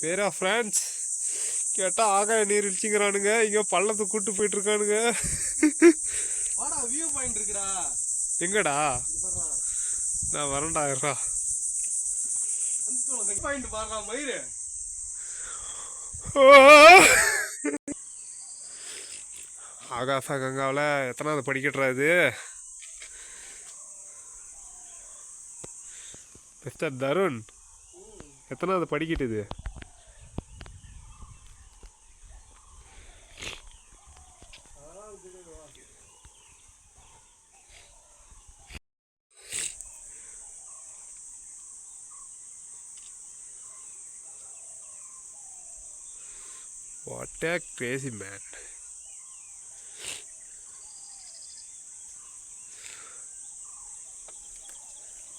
பேரா ஃப்ரான்ஸ். கேட்டா ஆகாய நீர்வீழ்ச்சிங்கிறானுங்க இங்க பள்ளத்தை கூட்டு போயிட்டு இருக்கானுங்க வாடா வியூ பாயிண்ட் இருக்குடா. எங்கடா? நான் வரேன்டா இருடா. பாயிண்ட் பாடுறா மயிறு. ஆகாச கங்காவில் எத்தனாவது படிக்கட்டுறா இது? மிஸ்டர் தருண் எத்தனாவது படிக்கட்டு இது? வாட் ஏ கிரேசி மேன்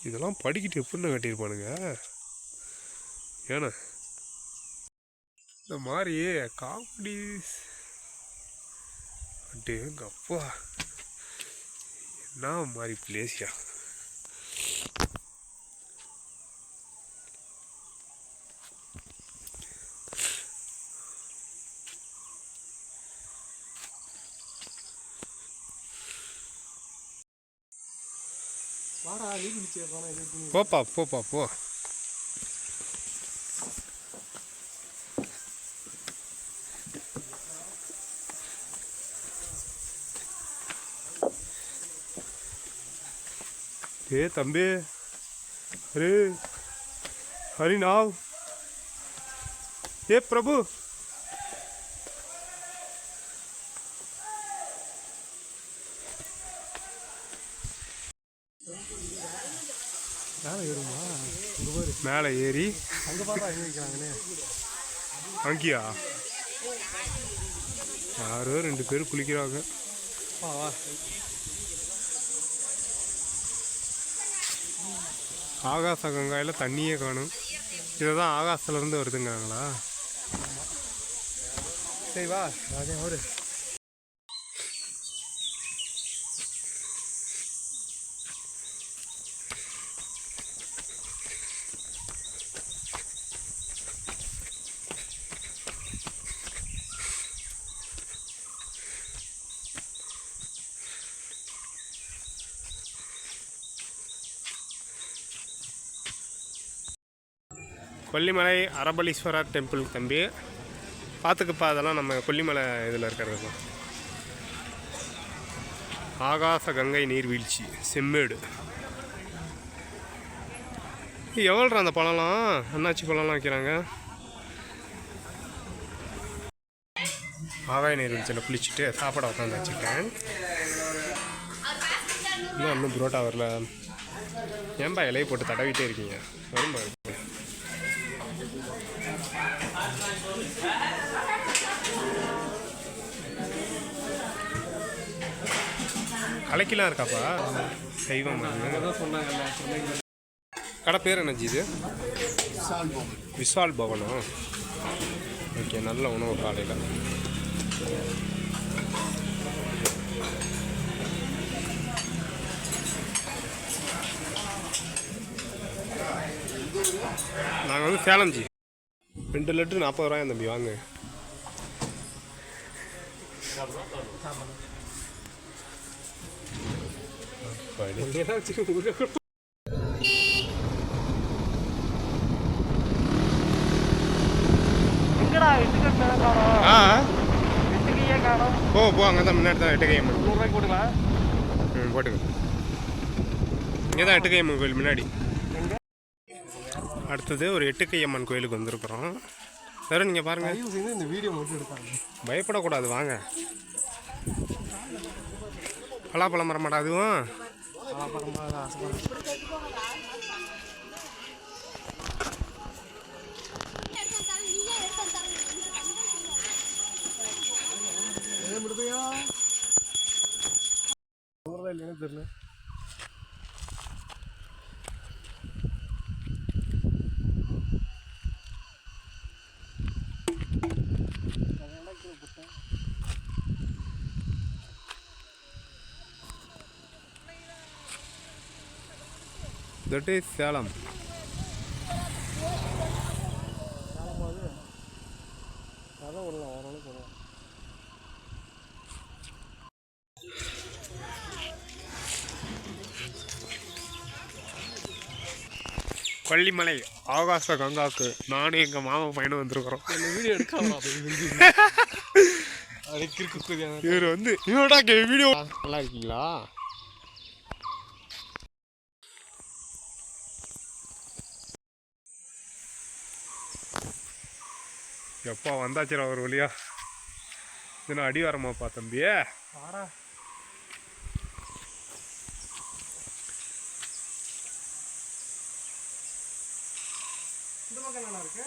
இதெல்லாம் படிக்கிட்டு எப்படின்னு கட்டியிருப்பானுங்க? ஏன்னா இந்த மாதிரி காமெடி எங்க அப்பா என்ன மாதிரி பிளேஸ்யா Para ali, bonitinho, vai lá. Pô, pô, pô, pô, E também. தம்பி அரே ஹரிநாவ் ஏ பிரபு மேலே ஏறுமா? மேலே ஏறி. அங்கே பாரு எங்கே அங்கேயா? யாரோ ரெண்டு பேர் குளிக்கிறாங்க. ஆகாச கங்காயில் தண்ணியே காணும். இதை தான் ஆகாசத்துலேருந்து வருதுங்கிறாங்களா? சரி வா. அதே ஒரு கொல்லிமலை அரபலீஸ்வரர் டெம்பிள் தம்பி பார்த்துக்குப்பா அதெல்லாம் நம்ம கொல்லிமலை இதில் இருக்கிறது தான். ஆகாச கங்கை நீர்வீழ்ச்சி செம்மேடு. எவ்வளோ அந்த பழம்லாம்? அண்ணாச்சி பழம்லாம் வைக்கிறாங்க. ஆகாய நீர்வீழ்ச்சியில் குளிச்சுட்டு சாப்பிட உட்காந்து வச்சுருக்கேன். இன்னும் இன்னும் புரோட்டா வரல. ஏன்பா இலையை போட்டு தடவிட்டே இருக்கீங்க? வரும்பா கலைக்கெல்லாம் இருக்காப்பா? சைவம் கடை பேர் என்னஜி இது? விஷால் பவனம் ஓகே நல்ல உணவு காலையில். நாங்கள் வந்து சேலம் ஜி ரெண்டு லட்டு நாற்பது ரூபாய் தம்பி வாங்க. படி. எங்கடா எட்டுக்கு காணும் ஆ. எட்டுக்கு ஏன் காணும். போ போ அங்கே தான் முன்னாடி தான் எட்டு கையம்மன் நூறுரூவாய்க்கு போட்டுக்கலாம். ம் போட்டுக்க. இங்கே தான் எட்டு கோயில் முன்னாடி. அடுத்தது ஒரு எட்டுக்கை அம்மன் கோயிலுக்கு வந்திருக்கிறோம். வேற நீங்கள் பாருங்கள் இந்த வீடியோ மட்டும் எடுத்தாங்க பயப்படக்கூடாது வாங்க. பலாப்பழம் மரமாடா அதுவும்? தெரியல. That is Salem. கொல்லிமலை ஆகாச கங்காக்கு நானும் எங்கள் மாமா பையனும் வந்திருக்கிறோம். இவர் வந்து இவரோட வீடியோ நல்லா இருக்கீங்களா? எப்பா வந்தாச்சுடா ஒரு வழியா? இன்னும் அடி வரமாப்பா தம்பியே இந்த பக்கம் நல்லா இருக்கு.